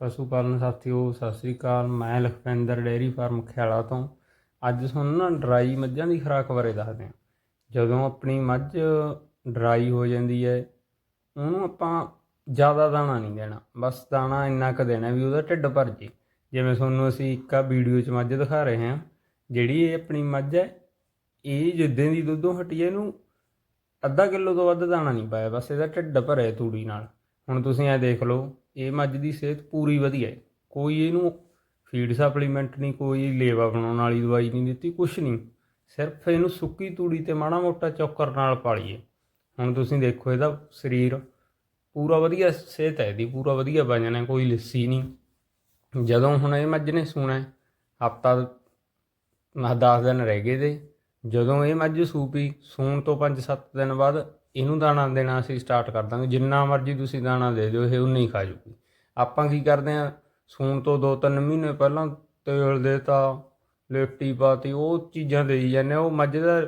ਪਸ਼ੂ ਪਾਲਣ ਸਾਥੀਓ, ਸਤਿ ਸ੍ਰੀ ਅਕਾਲ। ਮੈਂ ਲਖਵਿੰਦਰ ਡੇਅਰੀ ਫਾਰਮ ਖਿਆਲਾ ਤੋਂ। ਅੱਜ ਤੁਹਾਨੂੰ ਨਾ ਡਰਾਈ ਮੱਝਾਂ ਦੀ ਖੁਰਾਕ ਬਾਰੇ ਦੱਸਦੇ ਹਾਂ। ਜਦੋਂ ਆਪਣੀ ਮੱਝ ਡਰਾਈ ਹੋ ਜਾਂਦੀ ਹੈ, ਉਹਨੂੰ ਆਪਾਂ ਜ਼ਿਆਦਾ ਦਾਣਾ ਨਹੀਂ ਦੇਣਾ। ਬਸ ਦਾਣਾ ਇੰਨਾ ਕੁ ਦੇਣਾ ਵੀ ਉਹਦਾ ਢਿੱਡ ਭਰ ਜੇ। ਜਿਵੇਂ ਤੁਹਾਨੂੰ ਅਸੀਂ ਇੱਕ ਆ ਵੀਡੀਓ 'ਚ ਮੱਝ ਦਿਖਾ ਰਹੇ ਹਾਂ, ਜਿਹੜੀ ਇਹ ਆਪਣੀ ਮੱਝ ਹੈ, ਇਹ ਜਿੱਦਾਂ ਦੀ ਦੁੱਧੋਂ ਹਟੀ ਹੈ, ਇਹਨੂੰ ਅੱਧਾ ਕਿਲੋ ਤੋਂ ਵੱਧ ਦਾਣਾ ਨਹੀਂ ਪਾਇਆ। ਬਸ ਇਹਦਾ ਢਿੱਡ ਭਰਿਆ ਤੂੜੀ ਨਾਲ। ਹੁਣ ਤੁਸੀਂ ਇਹ ਦੇਖ ਲਓ ਇਹ ਮੱਝ ਦੀ ਸਿਹਤ ਪੂਰੀ ਵਧੀਆ ਹੈ। ਕੋਈ ਇਹਨੂੰ ਫੀਡ ਸਪਲੀਮੈਂਟ ਨਹੀਂ, ਕੋਈ ਲੇਵਾ ਬਣਾਉਣ ਵਾਲੀ ਦਵਾਈ ਨਹੀਂ ਦਿੱਤੀ, ਕੁਛ ਨਹੀਂ। ਸਿਰਫ ਇਹਨੂੰ ਸੁੱਕੀ ਤੂੜੀ ਤੇ ਮਾੜਾ ਮੋਟਾ ਚੌਕਰ ਨਾਲ ਪਾਲੀਏ। ਹੁਣ ਤੁਸੀਂ ਦੇਖੋ ਇਹਦਾ ਸਰੀਰ ਪੂਰਾ ਵਧੀਆ ਸਿਹਤ ਹੈ ਇਹਦੀ, ਪੂਰਾ ਵਧੀਆ ਵਜਨ ਹੈ ਕੋਈ ਲਿੱਸੀ ਨਹੀਂ। ਜਦੋਂ ਹੁਣ ਇਹ ਮੱਝ ਨੇ ਸੂਣਾ ਹਫਤਾ ਨਾ 10 ਦਿਨ ਰਹਿ ਗਏ ਤੇ, ਜਦੋਂ ਇਹ ਮੱਝ ਸੂਪੀ, ਸੂਣ ਤੋਂ 5-7 ਦਿਨ ਬਾਅਦ ਇਹਨੂੰ ਦਾਣਾ ਦੇਣਾ ਅਸੀਂ ਸਟਾਰਟ ਕਰ ਦਾਂਗੇ। ਜਿੰਨਾ ਮਰਜ਼ੀ ਤੁਸੀਂ ਦਾਣਾ ਦੇ ਦਿਓ, ਇਹ ਉਨਾ ਹੀ ਖਾ ਜੂਗੀ। ਆਪਾਂ ਕੀ ਕਰਦੇ ਆ? ਸੂਣ ਤੋਂ 2-3 ਮਹੀਨੇ ਪਹਿਲਾਂ ਤੇਲ ਦੇਤਾ ਲਿਫਟੀ ਪਾਤੀ, ਉਹ ਚੀਜ਼ਾਂ ਦੇਈ ਜਾਂਦੇ ਉਹ ਮੱਝ ਦਾ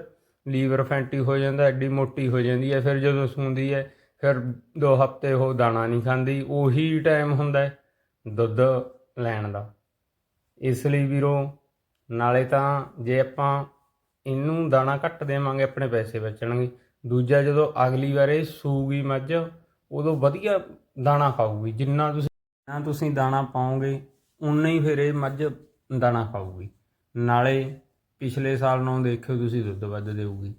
ਲੀਵਰ ਫੈਂਟੀ ਹੋ ਜਾਂਦਾ, ਐਡੀ ਮੋਟੀ ਹੋ ਜਾਂਦੀ ਹੈ। ਫਿਰ ਜਦੋਂ ਸੂੰਦੀ ਹੈ, ਫਿਰ 2 ਹਫ਼ਤੇ ਉਹ ਦਾਣਾ ਨਹੀਂ ਖਾਂਦੀ। ਉਹੀ ਟਾਈਮ ਹੁੰਦਾ ਹੈ ਦੁੱਧ ਲੈਣ ਦਾ। ਇਸ ਲਈ ਵੀਰੋ, ਨਾਲੇ ਤਾਂ ਜੇ ਆਪਾਂ ਇਹਨੂੰ ਦਾਣਾ ਘੱਟ ਦੇਵਾਂਗੇ, ਆਪਣੇ ਪੈਸੇ ਬਚਣਗੇ। ਦੂਜਾ ਜਦੋਂ ਅਗਲੀ ਵਾਰ ਇਹ ਸੂਗੀ ਮੱਝ, ਉਦੋਂ ਵਧੀਆ ਦਾਣਾ ਖਾਊਗੀ, ਜਿੰਨਾ ਤੁਸੀਂ ਜਿੰਨਾ ਤੁਸੀਂ ਦਾਣਾ ਪਾਓਗੇ, ਉਨਾ ਹੀ ਫਿਰ ਇਹ ਮੱਝ ਦਾਣਾ ਖਾਊਗੀ। ਨਾਲੇ ਪਿਛਲੇ ਸਾਲ ਨੂੰ ਦੇਖਿਓ ਤੁਸੀਂ ਦੁੱਧ ਵੱਧ ਦੇਊਗੀ।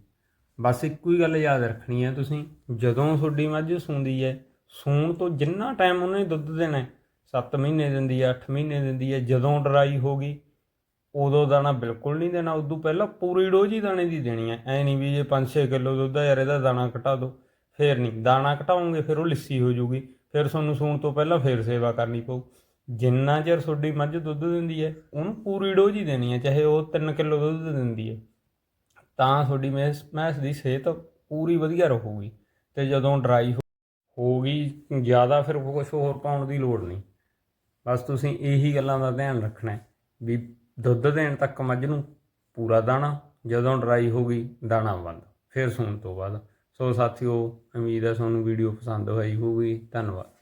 ਬਸ ਇੱਕੋ ਹੀ ਗੱਲ ਯਾਦ ਰੱਖਣੀ ਹੈ ਤੁਸੀਂ, ਜਦੋਂ ਤੁਹਾਡੀ ਮੱਝ ਸੂੰਦੀ ਹੈ, ਸੂਣ ਤੋਂ ਜਿੰਨਾ ਟਾਈਮ ਉਹਨੇ ਦੁੱਧ ਦੇਣਾ 7 ਮਹੀਨੇ ਦਿੰਦੀ ਹੈ 8 ਮਹੀਨੇ ਦਿੰਦੀ ਹੈ, ਜਦੋਂ ਡਰਾਈ ਹੋਗੀ ਉਦੋਂ ਦਾਣਾ ਬਿਲਕੁਲ ਨਹੀਂ ਦੇਣਾ, ਉਦੋਂ ਪਹਿਲਾਂ ਪੂਰੀ ਡੋਜ਼ ਹੀ ਦਾਣੇ ਦੀ ਦੇਣੀ ਹੈ। ਐ ਨਹੀਂ ਵੀ ਜੇ 5-6 ਕਿਲੋ ਦੁੱਧ ਆ ਯਾਰ, ਇਹਦਾ ਦਾਣਾ ਘਟਾ ਦਿਓ। ਫੇਰ ਨਹੀਂ, ਦਾਣਾ ਘਟਾਉਂਗੇ ਫਿਰ ਉਹ ਲਿੱਸੀ ਹੋ ਜਾਊਗੀ। ਫਿਰ ਤੁਹਾਨੂੰ ਸੂਣ ਤੋਂ ਪਹਿਲਾਂ ਫੇਰ ਸੇਵਾ ਕਰਨੀ ਪਊ। ਜਿੰਨਾ ਚਿਰ ਤੁਹਾਡੀ ਮੱਝ ਦੁੱਧ ਦਿੰਦੀ ਹੈ, ਉਹਨੂੰ ਪੂਰੀ ਡੋਜ਼ ਹੀ ਦੇਣੀ ਹੈ, ਚਾਹੇ ਉਹ 3 ਕਿਲੋ ਦੁੱਧ ਦਿੰਦੀ ਹੈ। ਤਾਂ ਤੁਹਾਡੀ ਮੈਸ ਮੈਸ ਦੀ ਸਿਹਤ ਪੂਰੀ ਵਧੀਆ ਰਹੂਗੀ ਤੇ ਜਦੋਂ ਡਰਾਈ ਹੋਗੀ ਜ਼ਿਆਦਾ ਫਿਰ ਕੁਝ ਹੋਰ ਪਾਉਣ ਦੀ ਲੋੜ ਨਹੀਂ। ਬਸ ਤੁਸੀਂ ਇਹੀ ਗੱਲਾਂ ਦਾ ਧਿਆਨ ਰੱਖਣਾ ਹੈ ਵੀ ਦੁੱਧ ਦੇਣ ਤੱਕ ਮੱਝ ਨੂੰ ਪੂਰਾ ਦਾਣਾ, ਜਦੋਂ ਡਰਾਈ ਹੋ ਗਈ ਦਾਣਾ ਬੰਦ, ਫਿਰ ਸੂਣ ਤੋਂ ਬਾਅਦ। ਸੋ ਸਾਥੀਓ, ਉਮੀਦ ਹੈ ਤੁਹਾਨੂੰ ਵੀਡੀਓ ਪਸੰਦ ਆਈ ਹੋਊਗੀ। ਧੰਨਵਾਦ।